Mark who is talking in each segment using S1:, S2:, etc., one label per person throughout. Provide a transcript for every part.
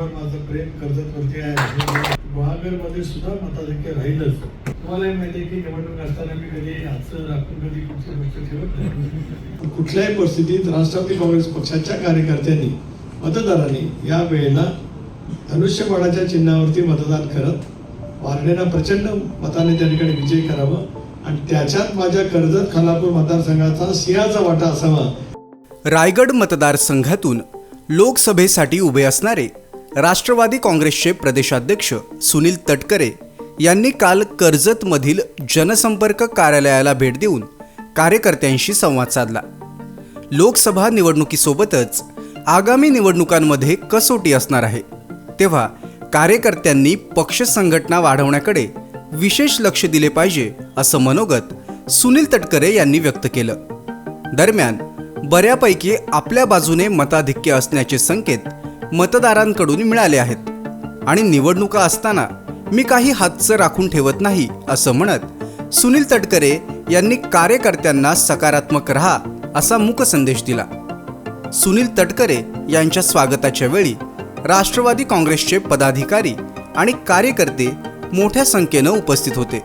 S1: माझं प्रेम कर्जतवरती आहे. गुहागरमध्ये सुद्धा मताधिक्य राहीलच. तुम्हालाही माहिती आहे की निवडणूक असताना मी कधी हातचं राखून कधी कुठची गोष्ट ठेवत नाही. कुठल्याही परिस्थितीत राष्ट्रवादी काँग्रेस पक्षाच्या कार्यकर्त्यांनी मतदारांनी या वेळेला धनुष्यबाणाच्या चिन्हावरती मतदान करत वारणेला प्रचंड मताने त्या ठिकाणी विजय करावं आणि त्याच्यात माझ्या कर्जत खालापूर मतदारसंघाचा सिंहाचा वाटा असावा.
S2: रायगड मतदारसंघातून लोकसभेसाठी उभे असणारे राष्ट्रवादी काँग्रेसचे प्रदेशाध्यक्ष सुनील तटकरे यांनी काल कर्जतमधील जनसंपर्क कार्यालयाला भेट देऊन कार्यकर्त्यांशी संवाद साधला. लोकसभा निवडणुकीसोबतच आगामी निवडणुकांमध्ये कसोटी असणार आहे. तेव्हा कार्यकर्त्यांनी पक्ष संघटना वाढवण्याकडे विशेष लक्ष दिले पाहिजे असं मनोगत सुनील तटकरे यांनी व्यक्त केलं. दरम्यान बऱ्यापैकी आपल्या बाजूने मताधिक्य असण्याचे संकेत मतदारांकडून मिळाले आहेत. आणि निवडणुका असताना मी काही हातचं राखून ठेवत नाही असं म्हणत सुनील तटकरे यांनी कार्यकर्त्यांना सकारात्मक रहा असा मूकसंदेश दिला. सुनील तटकरे यांच्या स्वागताच्या वेळी राष्ट्रवादी काँग्रेसचे पदाधिकारी आणि कार्यकर्ते मोठ्या संख्येनं उपस्थित होते.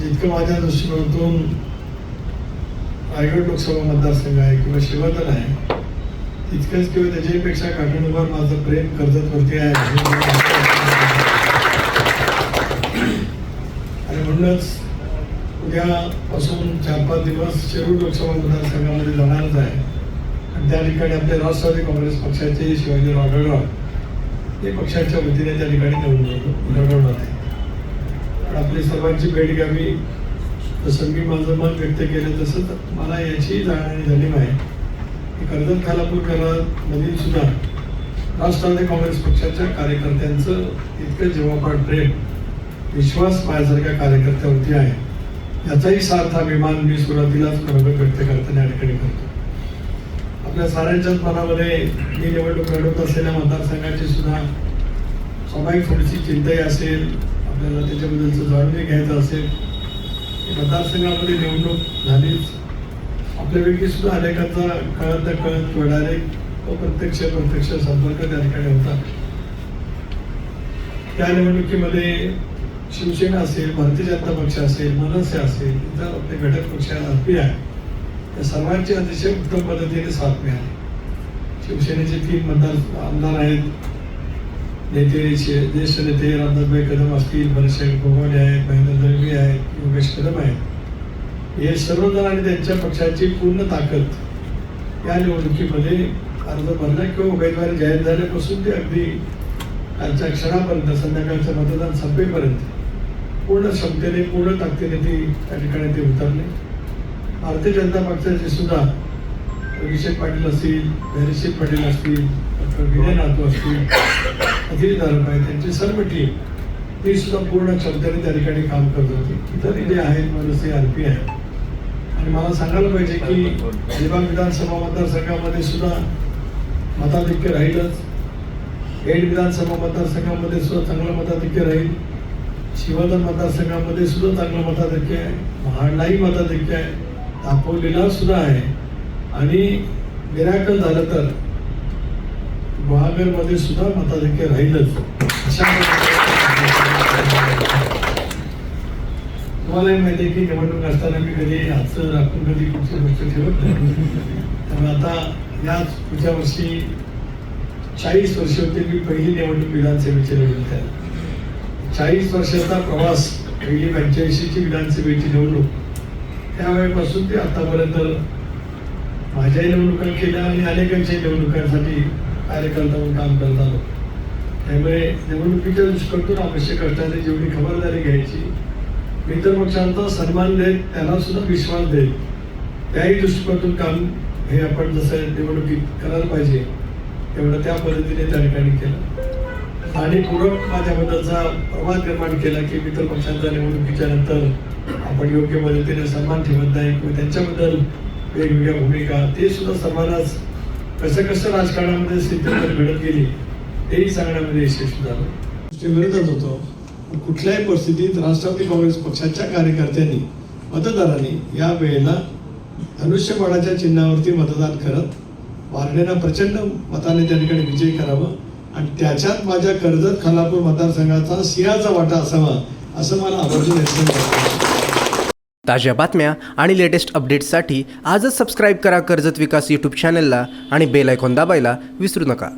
S1: जितकं माझ्या दृष्टिकोनातून रायगड लोकसभा मतदारसंघ आहे किंवा शिवधन आहे तितकंच किंवा त्याच्यापेक्षा काठीणुभार माझं प्रेम कर्जतवरती आहे. आणि म्हणूनच उद्यापासून चार पाच दिवस शिरूर लोकसभा मतदारसंघामध्ये जाणारच आहे. आणि त्या ठिकाणी आपले राष्ट्रवादी काँग्रेस पक्षाचे शिवाजीराव आढळराव हे पक्षाच्या वतीने त्या ठिकाणी निवडणूक लढवणार आहे पण आपली सर्वांची भेट घ्यावी जसं मी माझं मत व्यक्त केलं तसंच मला याची जाण झाली जाणीव आहे. कर्जत खालापूर करामधील म्हणजे सुद्धा राष्ट्रवादी काँग्रेस पक्षाच्या कार्यकर्त्यांचं इतकं जीवापाड प्रेम विश्वास माझ्यासारख्या कार्यकर्त्यावरती आहे. याचाही सार्थ अभिमान मी सुरुवातीलाच मनोगत व्यक्त करताना या ठिकाणी करतो. आपल्या साऱ्यांच्याच मनामध्ये मी निवडणूक लढवत असलेल्या मतदारसंघाची सुद्धा स्वाभाविक थोडीशी चिंताही असेल. आपल्याला त्याच्याबद्दलचं जाणून घ्यायचं असेल. मतदारसंघामध्ये निवडणूक झालीच. आपल्यापैकी सुद्धा अनेकांचा कळत न कळत किंवा डायरेक्ट प्रत्यक्ष प्रत्यक्ष संपर्क त्या ठिकाणी होता. त्या निवडणुकीमध्ये शिवसेना असेल भारतीय जनता पक्ष असेल मनसे असेल इतर आपले घटक पक्ष आरपी आहे त्या सर्वांची अतिशय उत्तम पद्धतीने साथ मिळाली शिवसेनेचे तीन मतदार आमदार आहेत. नेते ज्येष्ठ नेते रामदासभाई कदम असतील भरतशेख गोगावले आहेत महेंद्र दळवी आहेत योगेश कदम आहेत. हे सर्वजण आणि त्यांच्या पक्षाची पूर्ण ताकद या निवडणुकीमध्ये अर्ज भरला किंवा उमेदवारी जाहीर झाल्यापासून ते अगदी कालच्या क्षणापर्यंत संध्याकाळचं मतदान संपेपर्यंत पूर्ण क्षमतेने पूर्ण ताकदीने ती त्या ठिकाणी ते उतरले. भारतीय जनता पक्षाचे सुद्धा अभिषेक पाटील असतील धैर्यशील पाटील असतील डॉक्टर विजय नातू असतील अखिल धारक आहेत त्यांची सर्व टीम ती सुद्धा पूर्ण क्षमतेने त्या ठिकाणी काम करत होती. इतरही जे आहेत मनसे आर पी आहे मला सांगायला पाहिजे की अलिबाग विधानसभा मतदारसंघामध्ये सुद्धा मताधिक्य राहीलच. पेड विधानसभा मतदारसंघामध्ये सुद्धा चांगलं मताधिक्य राहील. शिवधन मतदारसंघामध्ये सुद्धा चांगलं मताधिक्य आहे. महाडलाही मताधिक्य आहे. दापोलीला सुद्धा आहे. आणि मिराकल झालं तर गुहागरमध्ये सुद्धा मताधिक्य राहीलच. अशा तुम्हालाही माहिती आहे की निवडणूक असताना मी कधी हातचं राखून कधी कुठची गोष्ट ठेवत नाही. त्यामुळे आता याच पुढच्या वर्षी चाळीस वर्ष होते मी पहिली निवडणूक विधानसभेची निवडणूक आहे चाळीस वर्षाचा प्रवास पहिली पंच्याऐंशीची विधानसभेची निवडणूक. त्यावेळेपासून ते आतापर्यंत माझ्याही निवडणुका केल्या आणि अनेकांच्या निवडणुकांसाठी कार्यकर्ता म्हणून काम करत आलो. त्यामुळे निवडणुकीच्या दृष्टीकोनातून आवश्यक असणारी जेवढी खबरदारी घ्यायची मित्र पक्षांचा सन्मान देत त्यांना सुद्धा विश्वास देत. त्याही दृष्टिकोनातून काम हे आपण जसं निवडणुकीत करायला पाहिजे तेवढं त्या पद्धतीने त्या ठिकाणी केलं. आणि पूरक माझ्याबद्दलचा प्रवाद निर्माण केला की मित्र पक्षांच्या निवडणुकीच्या नंतर आपण योग्य पद्धतीने सन्मान ठेवत नाही किंवा त्यांच्याबद्दल वेगवेगळ्या भूमिका ते सुद्धा सर्वांनाच कसं कसं राजकारणामध्ये स्थिती घडत गेली तेही सांगण्यामध्ये यशस्वी झालं. विरोधात होतो. कुठल्याही परिस्थितीत राष्ट्रवादी काँग्रेस पक्षाच्या कार्यकर्त्यांनी मतदारांनी या वेळेला धनुष्यबाणाच्या चिन्हावरती मतदान करत वारणेला प्रचंड मताने त्या ठिकाणी विजय करावं आणि त्याच्यात माझ्या कर्जत खालापूर मतदारसंघाचा सिंहाचा वाटा असावा असं मला आवर्जून
S3: ताज्या बातम्या आणि लेटेस्ट अपडेट्ससाठी आजच सबस्क्राईब करा कर्जत विकास यूट्यूब चॅनलला आणि बेल आयकॉन दाबायला विसरू नका.